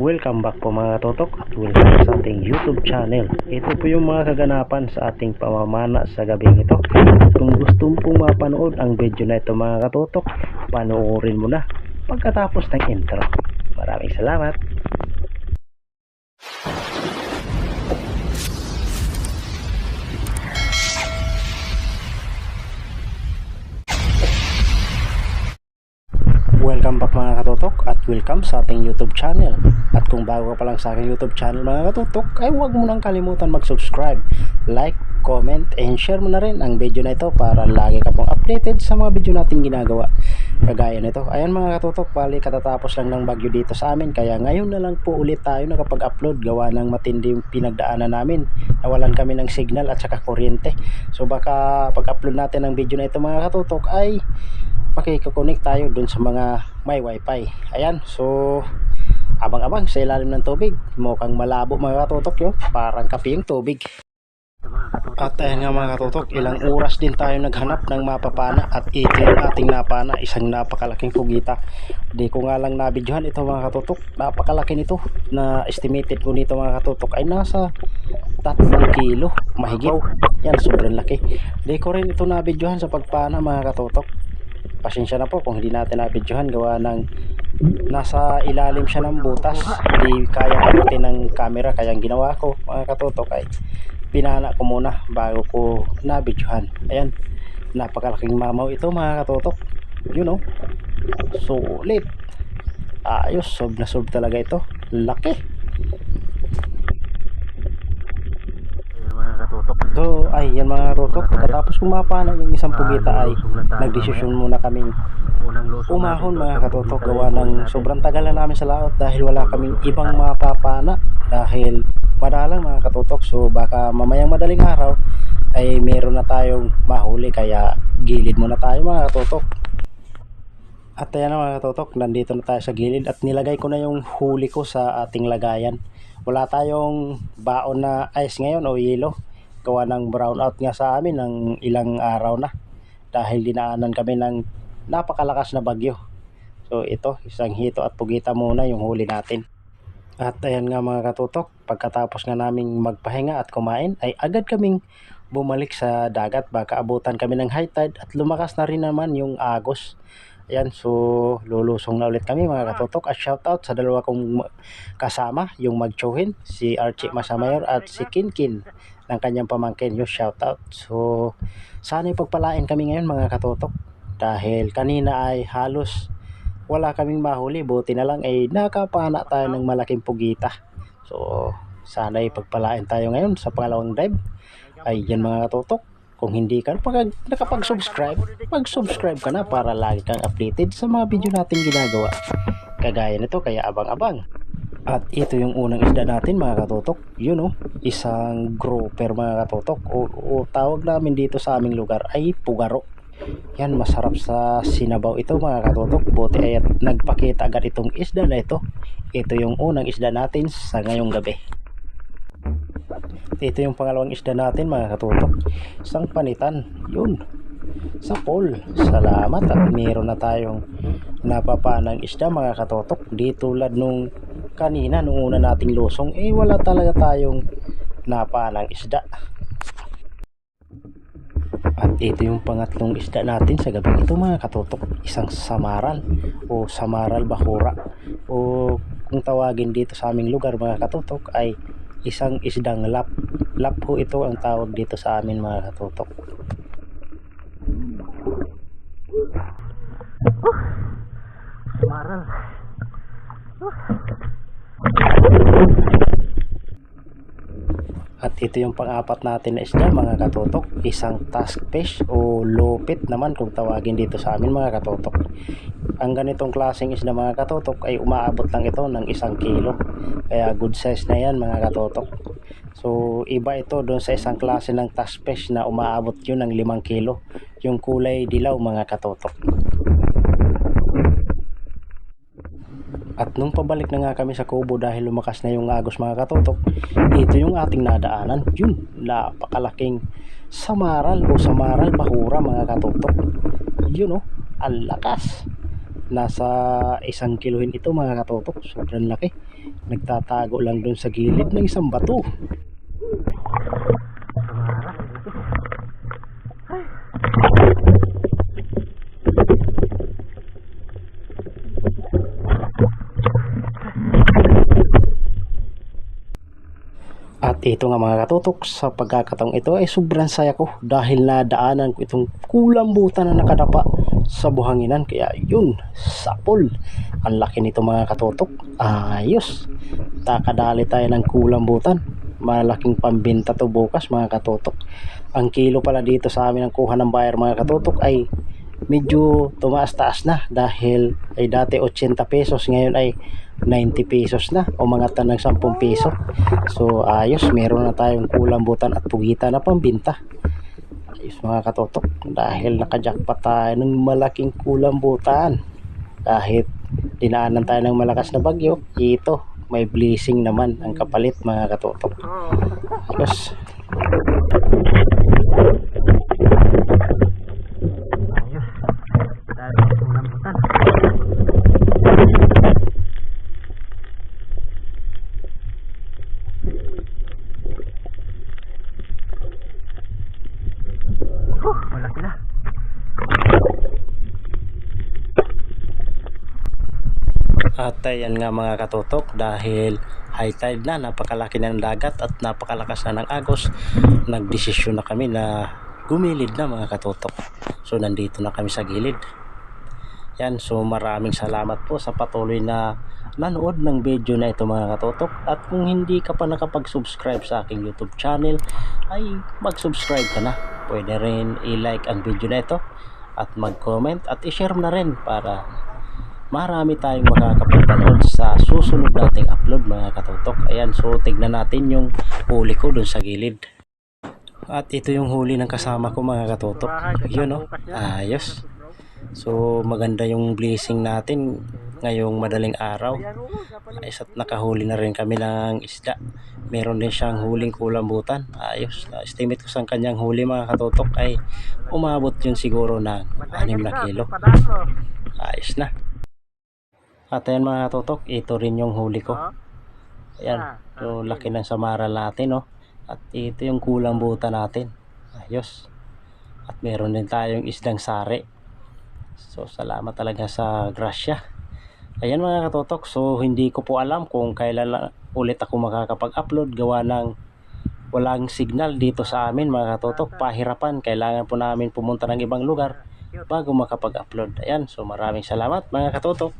Welcome back po mga katotok at welcome sa ating YouTube channel. Ito po yung mga kaganapan sa ating pamamana sa gabing ito. At kung gusto mo pong mapanood ang video na ito mga katotok, panoorin mo na pagkatapos ng intro. Maraming salamat. Welcome back mga katotok at welcome sa ating YouTube channel. At kung bago ka pa lang sa aking YouTube channel mga katotok, ay huwag mo nang kalimutan mag-subscribe, like, comment, and share mo na rin ang video na ito para lagi ka pong updated sa mga video nating ginagawa. Kagaya nito. Ayan mga katotok, bali katatapos lang ng bagyo dito sa amin. Kaya ngayon na lang po ulit tayo nakapag-upload gawa ng matindi yung pinagdaanan namin. Nawalan kami ng signal at saka kuryente. So baka pag-upload natin ng video na ito mga katotok ay makikoconnect tayo dun sa mga may wifi. Ayan so abang-abang sa ilalim ng tubig. Mukhang malabo mga katutok yun. Parang kape yung tubig. At ayan nga mga katutok ilang oras din tayo naghanap ng mapapana at ito yung ating napana isang napakalaking pugita. Di ko nga lang nabidyohan ito mga katutok. Napakalaki nito. Na estimated ko nito mga katutok ay nasa 3 kilo mahigit. Yan sobrang laki. Di ko rin ito nabidyohan sa pagpana mga katutok pasensya na po kung hindi natin nabidyohan gawa ng nasa ilalim siya ng butas. Hindi kaya kapitin ng camera kaya ginawa ko mga katutok ay pinana ko muna bago ko nabidyohan ayan napakalaking mamaw ito mga katutok. You know sulit. Ayos sob na sob talaga ito. Laki So, ay, yan mga katutok. Katapos kung mapana yung isang pugita ay nagdesisyon muna kaming umahon mga katutok gawa ng sobrang tagal na namin sa laot dahil wala kaming ibang mapapana dahil madalang mga katutok. So baka mamayang madaling araw ay meron na tayong mahuli kaya gilid muna tayo mga katutok. At ayan na mga katutok nandito na tayo sa gilid at nilagay ko na yung huli ko sa ating lagayan. Wala tayong baon na ice ngayon o yelo gawa ng brown out nga sa amin ng ilang araw na dahil dinaanan kami ng napakalakas na bagyo. So ito, isang hito at pugita muna yung huli natin. At ayan nga mga katutok, pagkatapos nga naming magpahinga at kumain ay agad kaming bumalik sa dagat baka abutan kami ng high tide at lumakas na rin naman yung agos. Ayan, so lulusong na ulit kami mga katutok at shoutout sa dalawa kong kasama, yung magchuhin, si Archie Masamayor at si Kinkin ng kanyang pamangkin yung shoutout. So sana pagpalain kami ngayon mga katutok dahil kanina ay halos wala kaming mahuli. Buti na lang ay nakapana tayo ng malaking pugita. So sana pagpalain tayo ngayon sa pangalawang dive. Ay yan mga katutok kung hindi ka pag nakapag-subscribe mag-subscribe ka na para lagi kang updated sa mga video natin ginagawa. Kagaya nito kaya abang-abang at ito yung unang isda natin mga katutok yun o isang grouper mga katutok o, o tawag namin dito sa aming lugar ay pugaro yan, masarap sa sinabaw ito mga katutok. Buti ay nagpakita agad itong isda na ito. Ito yung unang isda natin sa ngayong gabi. Ito yung pangalawang isda natin mga katutok. Isang panitan. Yun. Sa pool. Salamat at meron na tayong napapanang isda mga katutok. Di tulad nung kanina, nung una nating lusong, eh wala talaga tayong napanang isda. At ito yung pangatlong isda natin sa gabi ito mga katutok. Isang samaral o samaral bakura o kung tawagin dito sa aming lugar mga katutok ay isang isdang lap. Lap ho ito ang tawag dito sa amin mga katutok. Samaral. At ito yung pang-apat natin na isda mga katotok. Isang task fish o lupit naman kung tawagin dito sa amin mga katotok. Ang ganitong klaseng isda mga katotok ay umaabot lang ito ng isang kilo. Kaya good size na yan mga katotok. So iba ito doon sa isang klase ng task fish na umaabot yun ng limang kilo. Yung kulay dilaw mga katotok. At nung pabalik na nga kami sa Kubo dahil lumakas na yung agos mga katotok, ito yung ating nadaanan. Yun, napakalaking samaral o samaral bahura mga katotok. Yun o, ang lakas. Nasa isang kilohin ito mga katotok. Sobrang laki. Nagtatago lang dun sa gilid ng isang bato. At ito nga mga katutok, sa pagkakataong ito ay sobrang saya ko dahil nadaanan ko itong kulambutan na nakadapa sa buhanginan. Kaya yun, sapol. Ang laki nito mga katutok. Ayos. Takadali tayo ng kulambutan. Malaking pambinta to bukas mga katutok. Ang kilo pala dito sa amin ang kuha ng buyer mga katutok ay medyo tumaas-taas na dahil ay dati 80 pesos ngayon ay 90 pesos na o mga tanang 10 peso so ayos meron na tayong kulambutan at pugita na pambinta. Ayos mga katotok dahil nakajakpat tayo ng malaking kulambutan kahit dinaanan tayo ng malakas na bagyo ito may blessing naman ang kapalit mga katotok. Ayos Malaki na. At ayan nga mga katutok dahil high tide na, napakalaki na ng dagat at napakalakas na ng agos, nagdesisyon na kami na gumilid na mga katutok. So nandito na kami sa gilid. Yan, so maraming salamat po sa patuloy na nanood ng video na ito mga katutok. At kung hindi ka pa nakapag-subscribe sa aking YouTube channel, ay mag-subscribe ka na. Pwede rin i-like ang video na ito at mag-comment at i-share na rin para marami tayong makakapagpanood sa susunod nating upload mga katutok. Ayan, so tignan natin yung huli ko dun sa gilid. At ito yung huli ng kasama ko mga katutok. Yun oh, ayos. So maganda yung blessing natin ngayong madaling araw. Ayos at nakahuli na rin kami ng isda. Meron din siyang huling kulambutan. Ayos. Estimate ko sa kanyang huli mga katutok ay umabot yun siguro ng 6 na kilo. Ayos na. At ayan mga totok, ito rin yung huli ko. Ayan, so laki ng samaral natin, no? At ito yung kulambutan natin. Ayos. At meron din tayong isdang sari. So salamat talaga sa grasya. Ayan mga katotok, so hindi ko po alam kung kailan ulit ako makakapag-upload gawa ng walang signal dito sa amin mga katotok. Pahirapan, kailangan po namin pumunta ng ibang lugar bago makapag-upload. Ayan, so maraming salamat mga katotok.